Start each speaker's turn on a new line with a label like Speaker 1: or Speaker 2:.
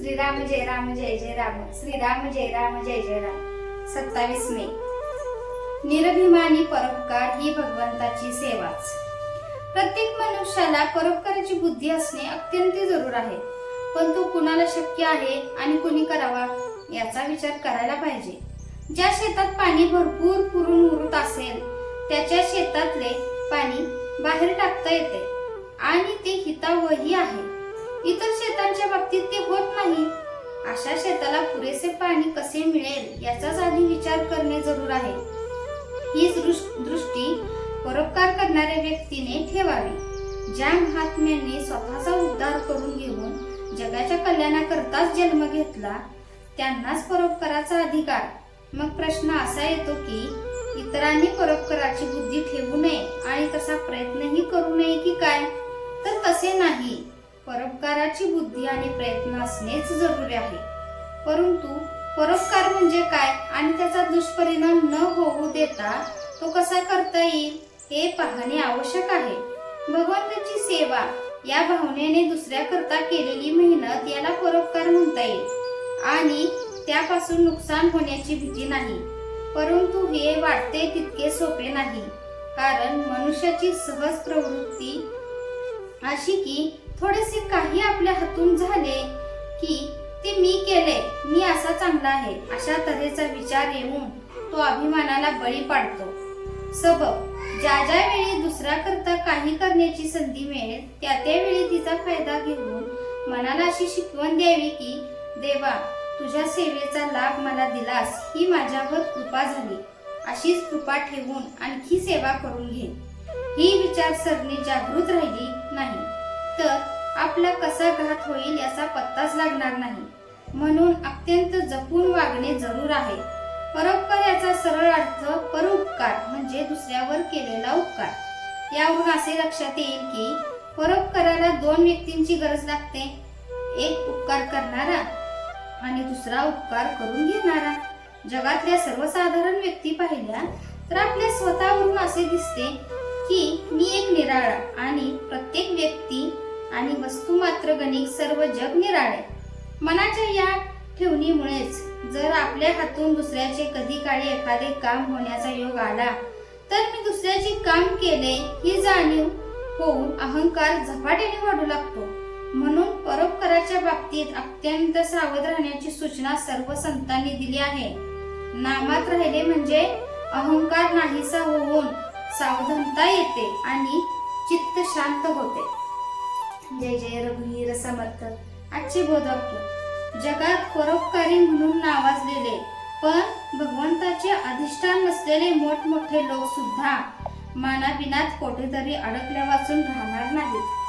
Speaker 1: श्रीराम जय राम जय जय राम. श्रीराम जय राम जय जय राम. सत्तावीस मे. निरभिमानी परोपकार ही भगवंताची सेवाच. प्रत्येक मनुष्याला परोपकाराची बुद्धी असणे अत्यंत जरूर आहे. पण तो कुणाला शक्य आहे आणि कुणी करावा याचा विचार करायला पाहिजे. ज्या शेतात पाणी भरपूर पुरून उरत असेल त्याच्या शेतातले पाणी बाहेर टाकता येते आणि ते हितावही आहे. इतर शेतांच्या बाबतीत ते होत नाही अशा शेताला पुरेसे पाणी कसे मिळेल याचाच आधी विचार करणे जरूर आहे. ही दृश- दृष्टी परोपकार करणाऱ्या व्यक्तीने ठेवावी. ज्या महात्म्यांनी स्वतःचा उद्धार करून घेऊन जगाच्या कल्याणाकरताच जन्म घेतला त्यांनाच परोपकाराचा अधिकार. मग प्रश्न असा येतो की इतरांनी परोपकाराची बुद्धी ठेवू नये आणि तसा प्रयत्नही करू नये की काय? तर तसे नाही. परोपकाराची बुद्धी आणि प्रयत्न असणेच जरुरी आहे. परंतु परोपकार म्हणजे काय आणि त्याचा दुष्परिणाम न होऊ देता तो कसा करता येईल हे पाहणे आवश्यक आहे. भगवंताची सेवा या भावनेने दुसऱ्याकरता केलेली मेहनत याला परोपकार म्हणता येईल आणि त्यापासून नुकसान होण्याची भीती नाही. परंतु हे वाटते तितके सोपे नाही. कारण मनुष्याची सहज प्रवृत्ती अशी की थोडेसे काही आपल्या हातून झाले की ते मी केले मी असा चांगला आहे अशा तऱ्हेचा विचार येऊन तो अभिमानाला बळी पाडतो. सबब ज्या ज्या वेळी दुसऱ्याकरता काही करण्याची संधी मिळेल त्या त्यावेळी तिचा फायदा घेऊन मनाला अशी शिकवण द्यावी की देवा तुझ्या सेवेचा लाभ मला दिलास ही माझ्यावर कृपा झाली. अशीच कृपा ठेवून आणखी सेवा करून घे. ही विचारसरणी जागृत राहिली नाही. तर आपला कसा घात होईल याचा पत्ताच लागणार नाही. म्हणून अत्यंत जपून वागणे जरूर आहे. परोपकार याचा सरळ अर्थ परोपकार म्हणजे दुसऱ्यावर केलेला उपकार. यावरून असे लक्षात येईल की परोपकाराला दोन व्यक्तींची गरज लागते. एक उपकार करणारा आणि दुसरा उपकार करून घेणारा. जगातल्या सर्वसाधारण व्यक्ती पाहिल्या तर आपल्या स्वतःवरून असे दिसते की मी एक निराळा आणि प्रत्येक व्यक्ती आणि वस्तू मात्र गणिक सर्व जग निराळे. मनाच्या या ठेवणीमुळेच जर आपल्या हातून दुसऱ्याचे कधी काळी एखादे काम होण्याचा योग आला तर मी दुसऱ्याचे काम केले ही जाणीव होऊन अहंकार झपाट्याने वाढू लागतो. म्हणून परोपकाराच्या बाबतीत अत्यंत सावध राहण्याची सूचना सर्व संतांनी दिली आहे. नामात राहिले म्हणजे अहंकार नाहीसा होऊन सावधानता येते आणि चित्त शांत होते. जय जय रघुवीर समर्थ. आजचे बोधवाक्य जगात परोपकारी म्हणून नावाजलेले पण भगवंताचे अधिष्ठान नसलेले मोठमोठे लोक सुद्धा मानाविनात कोठेतरी अडकल्या वाचून राहणार नाहीत.